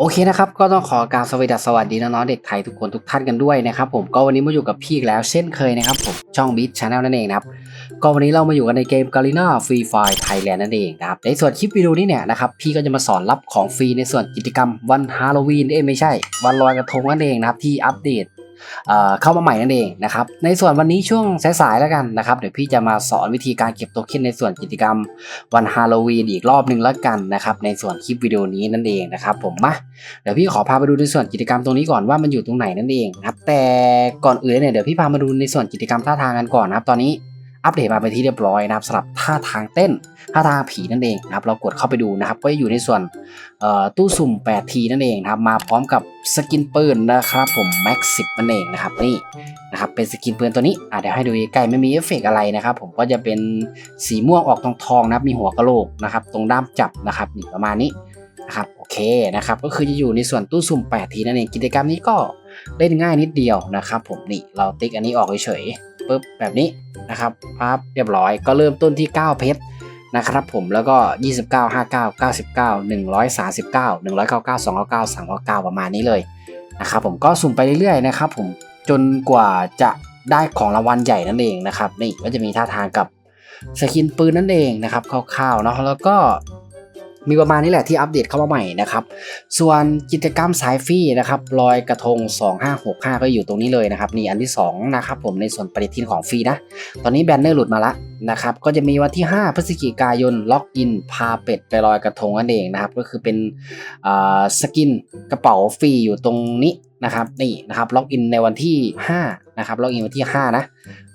โอเคนะครับ ก็ต้องขอการสวัสดีสวัสดีน้องๆเด็กไทยทุกคนทุกท่านกันด้วยนะครับผมก็วันนี้มาอยู่กับพี่แล้วเช่นเคยนะครับผมช่องบิ๊ชาแนลนั่นเองนะครับก็วันนี้เรามาอยู่กันในเกม g a r i n a Free Fire Thailand นั่นเองนะครับในส่วนคลิปวิดีโอนี้เนี่ยนะครับพี่ก็จะมาสอนรับของฟรีในส่วนกิจกรรมวันฮาโลวีนเอ้ไม่ใช่ วันลอยกระทงนั่นเองนะครับที่อัปเดต เเข้ามาใหม่นั่นเองนะครับ ในส่วนวันนี้ช่วงสายๆแล้วกันนะครับ เดี๋ยวพี่จะมาสอนวิธีการเก็บโทเค็นในส่วนกิจกรรมวันฮาโลวีนอีกรอบหนึ่งแล้วกันนะครับในส่วนคลิปวิดีโอนี้นั่นเองนะครับผมมาเดี๋ยวพี่ขอพาไปดูในส่วนกิจกรรมตรงนี้ก่อนว่ามันอยู่ตรงไหนนั่นเองครับแต่ก่อนอื่นเนี่ยเดี๋ยวพี่พามาดูในส่วนกิจกรรมท่าทางกันก่อนนะครับตอนนี้ อัปเดตมาเป็นที่เรียบร้อยนะครับสำหรับท่าทางเต้นท่าทางผีนั่นเองนะครับเรากดเข้าไปดูนะครับ ก็จะอยู่ในส่วนตู้สุ่ม 8T นั่นเองนะครับมาพร้อมกับสกินปืนนะครับผม Max 10 นั่นเองนะครับนี่นะครับเป็นสกินปืนตัวนี้อะเดี๋ยวให้ดูใกล้ไม่มีเอฟเฟกต์อะไรนะครับผมก็จะเป็นสีม่วงออกทองๆนะครับมีหัวกะโหลกนะครับตรงด้ามจับนะครับนี่ประมาณนี้นะครับโอเคนะครับก็คือจะอยู่ในส่วนตู้สุ่ม 8T นั่นเองกิจกรรมนี้ก็เล่นง่ายนิดเดียวนะครับผมนี่เราติ๊กอันนี้ออกเฉย ปุ๊บแบบนี้นะครับปั๊บเรียบร้อยก็เริ่มต้นที่ 9 เพชรนะครับผมแล้วก็ 29 59 99 139 199 299 399 ประมาณนี้เลยนะครับผมก็สุ่มไปเรื่อยๆนะครับผมจนกว่าจะได้ของรางวัลใหญ่นั่นเองนะครับนี่ก็จะมีท่าทางกับสกินปืนนั่นเองนะครับคร่าวๆเนาะแล้วก็ มีประมาณนี้แหละที่อัปเดตเข้ามาใหม่นะครับ ส่วนกิจกรรมสายฟรีนะครับลอยกระทง 2565 ก็อยู่ตรงนี้เลยนะครับนี่อันที่2นะครับผมในส่วนปฏิทินของฟรีนะ ตอนนี้แบนเนอร์หลุดมาละนะครับก็จะมีวันที่ 5 พฤศจิกายนล็อกอินพาเป็ดไปลอยกระทงนั่นเองนะครับก็คือเป็นสกินกระเป๋าฟรีอยู่ตรงนี้นะครับนี่นะครับล็อกอินในวันที่5นะครับล็อกอินวันที่5นะ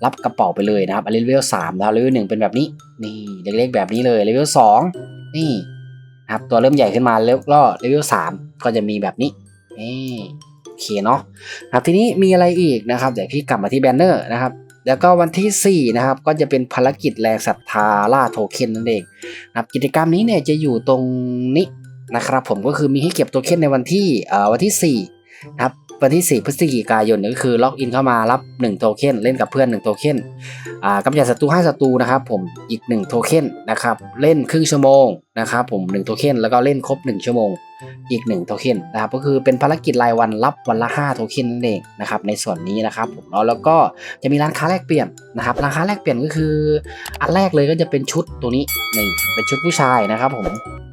รับกระเป๋าไปเลยนะครับอันเลเวล3แล้วเลเวล1เป็นแบบนี้นี่เล็กๆแบบนี้เลยเลเวล2นี่ นะครับตัวเริ่มใหญ่ขึ้นมาแล้วก็เลเวล3ก็จะมีแบบนี้นี่โอเคเนาะครับทีนี้มีอะไรอีกนะครับเดี๋ยวพี่กลับมาที่แบนเนอร์นะครับแล้วก็วันที่ 4 นะครับ ก็จะเป็นภารกิจแรงศรัทธาล่าโทเค็นนั่นเองนะครับกิจกรรมนี้เนี่ยจะอยู่ตรงนี้นะครับผมก็คือมีให้เก็บโทเค็นในวันที่เอ่อวันที่4นะครับ วันที่ 4 พฤศจิกายนก็คือล็อกอินเข้ามารับ 1 โทเค็นเล่นกับเพื่อน 1 โทเค็นอ่ากำจัดศัตรู5ศัตรูนะครับผมอีก 1 โทเค็นนะครับเล่นครึ่งชั่วโมงนะครับผม1โทเค็นแล้วก็เล่นครบ 1 ชั่วโมง อีก 1 โทเค็นนะครับก็คือเป็นภารกิจรายวันรับวันละ 5 โทเค็นนั่นเองนะครับในส่วนนี้นะครับผมเนาะแล้วก็จะมีร้านค้าแลกเปลี่ยนนะครับร้านค้าแลกเปลี่ยนก็คือ อันแรกเลยก็จะเป็นชุดตัวนี้นี่เป็นชุดผู้ชายนะครับผม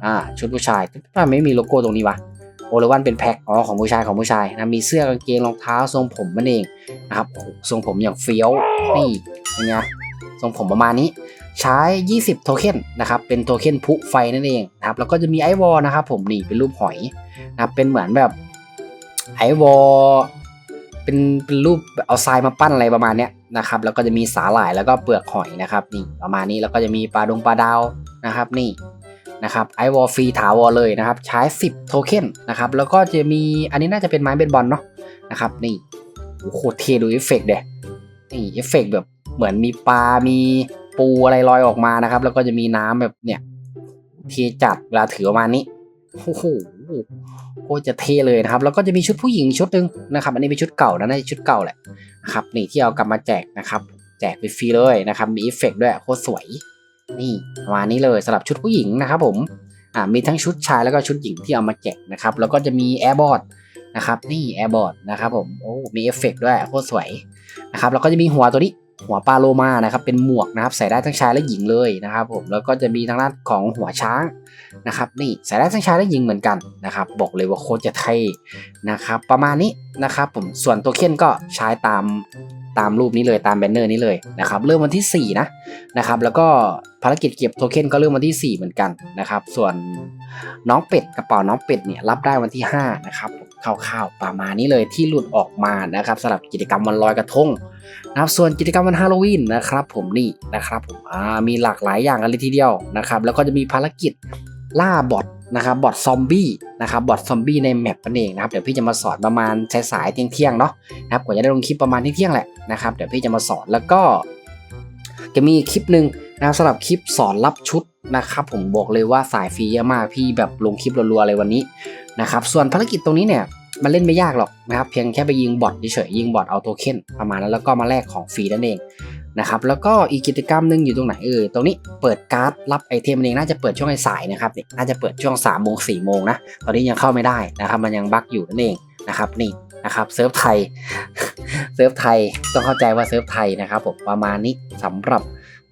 อ่าชุดผู้ชายทำไมไม่มีโลโก้ตรงนี้วะ โอเลวันเป็นแพ็คอ๋อของผู้ชายของผู้ชายนะมีเสื้อกางเกงรองเท้าทรงผมมันเองนะครับทรงผมอย่างเฟี้ยวนี่เป็นไงทรงผมประมาณนี้ ใช้ 20 โทเค็นนะครับเป็นโทเค็นพุไฟนั่นเองนะครับแล้วก็จะมีไอวอลนะครับผมนี่เป็นรูปหอยนะครับเป็นเหมือนแบบไอวอลเป็นเป็นรูปเอาทรายมาปั้นอะไรประมาณเนี้ยนะครับแล้วก็จะมีสาหร่ายแล้วก็เปลือกหอยนะครับนี่ประมาณนี้แล้วก็จะมีปลาดงปลาดาวนะครับนี่ นะครับไอวอลฟรีถาวรเลยนะครับ ใช้ 10 โทเค็นนะครับแล้วก็จะมีอันนี้น่าจะเป็นไม้เบสบอลเนาะนะครับนี่โอ้โหโคตรเทดูเอฟเฟกต์เด้นี่เอฟเฟกต์แบบเหมือนมีปลา มีปูอะไรลอยออกมานะครับ แล้วก็จะมีน้ำแบบเนี่ยเทจัดเวลาถือประมาณนี้โอ้โหโคตรจะเทเลยนะครับ แล้วก็จะมีชุดผู้หญิงชุดหนึ่งนะครับ อันนี้เป็นชุดเก่านะน่าจะชุดเก่าแหละครับนี่ที่เอากลับมาแจกนะครับ แจกฟรีเลยนะครับ มีเอฟเฟกต์ด้วยโคตรสวย นี่ประมาณนี้เลยสำหรับชุดผู้หญิงนะครับผมอ่ามีทั้งชุดชายแล้วก็ชุดหญิงที่เอามาแจกนะครับแล้วก็จะมีแอร์บอร์ดนะครับนี่แอร์บอร์ดนะครับผมโอ้มีเอฟเฟกต์ด้วยโคตรสวยนะครับแล้วก็จะมีหัวตัวนี้ หัวปลาโลมานะครับเป็นหมวกนะครับใส่ได้ทั้งชายและหญิงเลยนะครับผมแล้วก็จะมีทางด้านของหัวช้างนะครับนี่ใส่ได้ทั้งชายและหญิงเหมือนกันนะครับบอกเลยว่าโคตรจะเท่นะครับประมาณนี้นะครับผมส่วนตัวเค็นก็ใช้ตามตามรูปนี้เลยตามแบนเนอร์นี้เลยนะครับเริ่มวันที่ 4 นะนะครับแล้วก็ภารกิจเก็บโทเค็นก็เริ่มวันที่ 4 เหมือนกันนะครับส่วนน้องเป็ดกระเป๋าน้องเป็ดเนี่ยรับได้วันที่ 5 นะครับคร่าวๆประมาณนี้เลยที่หลุดออกมานะครับสำหรับกิจกรรมวันลอยกระทง นะครับส่วนกิจกรรมวันฮาโลวีนนะครับผมนี่นะครับผมมีหลากหลายอย่างกันเลยทีเดียวนะครับแล้วก็จะมีภารกิจล่าบอทนะครับบอทซอมบี้นะครับบอทซอมบี้ในแมปนั่นเองนะครับเดี๋ยวพี่จะมาสอนประมาณสายๆเที่ยงๆเนาะนะครับกว่าจะได้ลงคลิปประมาณเที่ยงแหละนะครับเดี๋ยวพี่จะมาสอนแล้วก็ จะมีคลิปหนึ่งนะครับสำหรับคลิปสอนรับชุดนะครับผมบอกเลยว่าสายฟรีเยอะมากพี่แบบลงคลิปรัวๆเลยวันนี้นะครับส่วนภารกิจตรงนี้เนี่ย มันเล่นไม่ยากหรอกนะครับ เพียงแค่ไปยิงบอทเฉยๆยิงบอทเอาโทเค็นประมาณนั้นแล้วก็มาแลกของฟรีนั่นเองนะครับแล้วก็อีกกิจกรรมหนึ่งอยู่ตรงไหนเออตรงนี้เปิดการ์ดรับไอเทมเองน่าจะเปิดช่วงสายนะครับนี่น่าจะเปิดช่วง3ามโมงสี่โมงนะตอนนี้ยังเข้าไม่ได้นะครับมันยังบั๊กอยู่นั่นเองนะครับนี่นะครับเซิร์ฟไทยเซิร์ฟไทยต้องเข้าใจว่าเซิร์ฟไทยนะครับผมประมาณนี้สำหรับ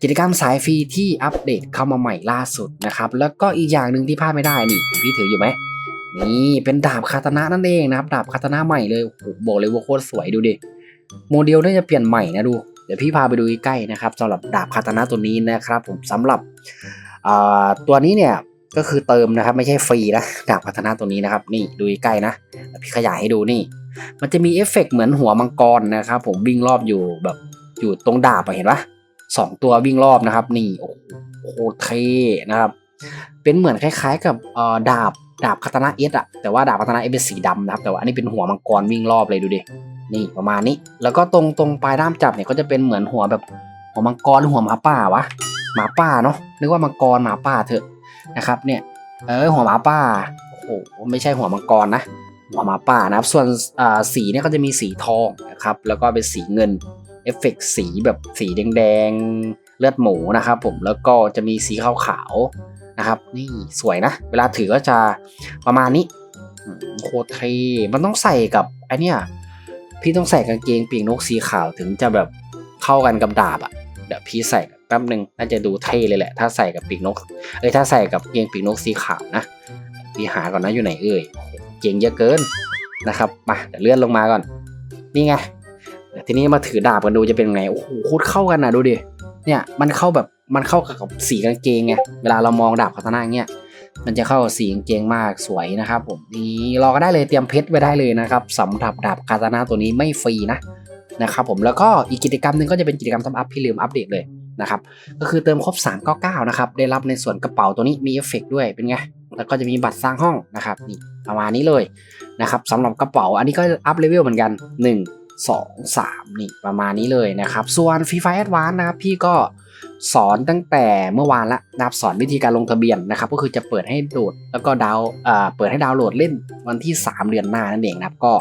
กิจกรรมสายฟรีที่อัปเดตเข้ามาใหม่ล่าสุดนะครับแล้วก็อีกอย่างหนึ่งที่พลาดไม่ได้นี่พี่ถืออยู่ไหม นี่เป็นดาบคาตนะนั่นเองนะครับ ดาบคาตนะใหม่เลยโอ้โหบอกเลยว่าโคตรสวยดูดิโมเดลน่าจะเปลี่ยนใหม่นะดูเดี๋ยวพี่พาไปดูใกล้ๆนะครับสำหรับดาบคาตนะตัวนี้นะครับผมสำหรับตัวนี้เนี่ยก็คือเติมนะครับไม่ใช่ฟรีนะดาบคาตนะตัวนี้นะครับ นี่ดูใกล้นะพี่ขยายให้ดูนี่ มันจะมีเอฟเฟกต์เหมือนหัวมังกรนะครับผมวิ่งรอบอยู่แบบอยู่ตรงดาบเห็นปะสองตัววิ่งรอบนะครับ นี่โอ้โหเท่นะครับ เป็นเหมือนคล้าย ๆ กับดาบ ดาบคาตานะเอสอะแต่ว่าดาบคาตานะเอสเป็นสีดำนะครับแต่ว่าอันนี้เป็นหัวมังกรวิ่งรอบเลยดูดินี่ประมาณนี้ แล้วก็ตรงตรงปลายด้ามจับเนี่ยก็จะเป็นเหมือนหัวแบบหัวมังกรหรือหัวหมาป่าวะหมาป่าเนาะนึกว่ามังกรหมาป่าเถอะนะครับเนี่ยเออหัวหมาป่าโอ้โหไม่ใช่หัวมังกรนะหัวหมาป่านะครับส่วนอ่าสีเนี่ยก็จะมีสีทองนะครับแล้วก็เป็นสีเงินเอฟเฟกต์สีแบบสีแดงๆเลือดหมูนะครับผมแล้วก็จะมีสีขาวๆ นะครับ นี่สวยนะ เวลาถือก็จะประมาณนี้โคตรเท่มันต้องใส่กับไอเนี่ยพี่ต้องใส่กางเกงปีกนกสีขาวถึงจะแบบเข้ากันกับดาบอะ่ะเดี๋ยวพี่ใส่แป๊บหนึ่งน่าจะดูเท่เลยแหละ ถ้าใส่กับปีกนกเอ้ยถ้าใส่กับกางเกงปีกนกสีขาวนะพี่หาก่อนนะอยู่ไหนเอ่ยเกงเยอะเกินนะครับมาเดี๋ยวเลื่อนลงมาก่อน นี่ไงเดี๋ยวทีนี้มาถือดาบกันดูจะเป็นไงโอ้โหโคตรเข้ากันนะดูดิ เนี่ยมันเข้าแบบมันเข้ากับสีกางเกงไงเวลาเรามองดาบคาตานะเงี้ยมันจะเข้าสีกางเกงมากสวยนะครับผมนี่รอก็ได้เลยเตรียมเพชรไว้ได้เลยนะครับสำหรับดาบคาตานะตัวนี้ไม่ฟรีนะนะครับผมแล้วก็อีกกิจกรรมหนึ่งก็จะเป็นกิจกรรมทำอัพพี่ลืมอัปเดตเลยนะครับก็คือเติมครบ 399 นะครับ ได้รับในส่วนกระเป๋าตัวนี้มีเอฟเฟกต์ด้วยเป็นไง แล้วก็จะมีบัตรสร้างห้องนะครับนี่ประมาณนี้เลยนะครับสำหรับกระเป๋าอันนี้ก็อัพเลเวลเหมือนกัน 1 2 3 นี่ประมาณนี้เลยนะครับ ส่วน Free Fire Advance นะครับพี่ก็สอนตั้งแต่เมื่อวานละนะครับสอนวิธีการลงทะเบียนนะครับ ก็คือจะเปิดให้โหลดแล้วก็ดาวน์อ่าเปิดให้ดาวน์โหลดเล่นวันที่ 3 เดือนหน้านั่นเองนะครับ ก็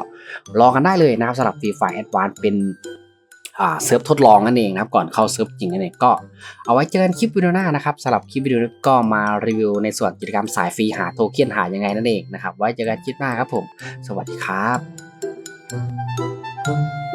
รอกันได้เลยนะครับสำหรับ Free Fire Advance เป็นอ่าเซิร์ฟทดลองนั่นเองนะครับก่อนเข้าเซิร์ฟจริงนั่นเองก็เอาไว้เจอกันคลิปวิดีโอหน้านะครับสำหรับคลิปวิดีโอนี้ก็มารีวิวในส่วนกิจกรรมสายฟรีหาโทเค็นหายังไงนั่นเองนะครับไว้เจอกันคลิปหน้าครับผม สวัสดีครับ Thank you.